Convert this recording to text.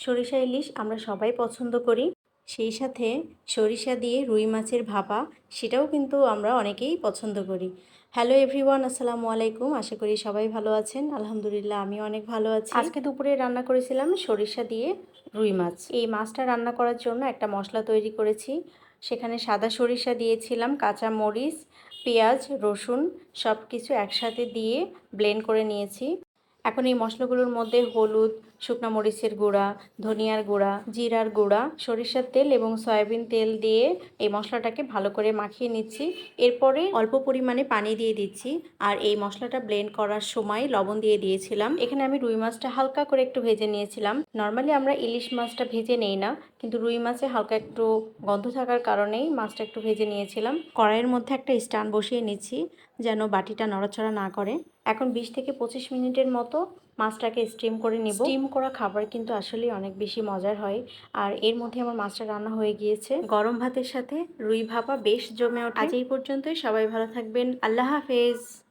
সরিষা ইলিশ আমরা সবাই পছন্দ করি। সেই সাথে সরিষা দিয়ে রুই মাছের ভাপা সেটাও কিন্তু আমরা অনেকেই পছন্দ করি। হ্যালো এভরিওয়ান আসসালামু আলাইকুম। আশা করি সবাই ভালো আছেন। আলহামদুলিল্লাহ আমি অনেক ভালো আছি। আজকে দুপুরে রান্না করেছিলাম সরিষা দিয়ে রুই মাছ। এই মাছটা রান্না করার জন্য একটা মশলা তৈরি করেছি। সেখানে সাদা সরিষা দিয়েছিলাম কাঁচা মরিচ পেঁয়াজ রসুন সব কিছু একসাথে দিয়ে ব্লেন্ড করে নিয়েছি। এখন এই মশলাগুলোর মধ্যে হলুদ, শুকনো মরিচের গুঁড়া, ধনিয়ার গুঁড়া, জিরার গুঁড়া, সরিষার তেল এবং সয়াবিন তেল দিয়ে এই মশলাটাকে ভালো করে মাখিয়ে নিচ্ছি। এরপরে অল্প পরিমাণে পানি দিয়ে দিচ্ছি আর এই মশলাটা ব্লেন্ড করার সময় লবণ দিয়ে দিয়েছিলাম। এখানে আমি রুই মাছটা হালকা করে একটু ভেজে নিয়েছিলাম। নর্মালি আমরা ইলিশ মাছটা ভেজে নেই না, কিন্তু রুই মাছে হালকা একটু গন্ধ থাকার কারণেই মাছটা একটু ভেজে নিয়েছিলাম। কড়াইয়ের মধ্যে একটা স্টান বসিয়ে নিচ্ছি যেন বাটিটা নড়াচড়া না করে। এখন বিশ থেকে পঁচিশ মিনিটের মতো মাছটাকে স্টিম করে নিব। স্টিম করা খাবার কিন্তু আসলে অনেক বেশি মজার হয়। আর এর মধ্যে আমার মাছটা রান্না হয়ে গিয়েছে। গরম ভাতের সাথে রুই ভাপা বেশ জমে ওঠে। আজ এই পর্যন্তই। সবাই ভালো থাকবেন। আল্লাহ হাফেজ।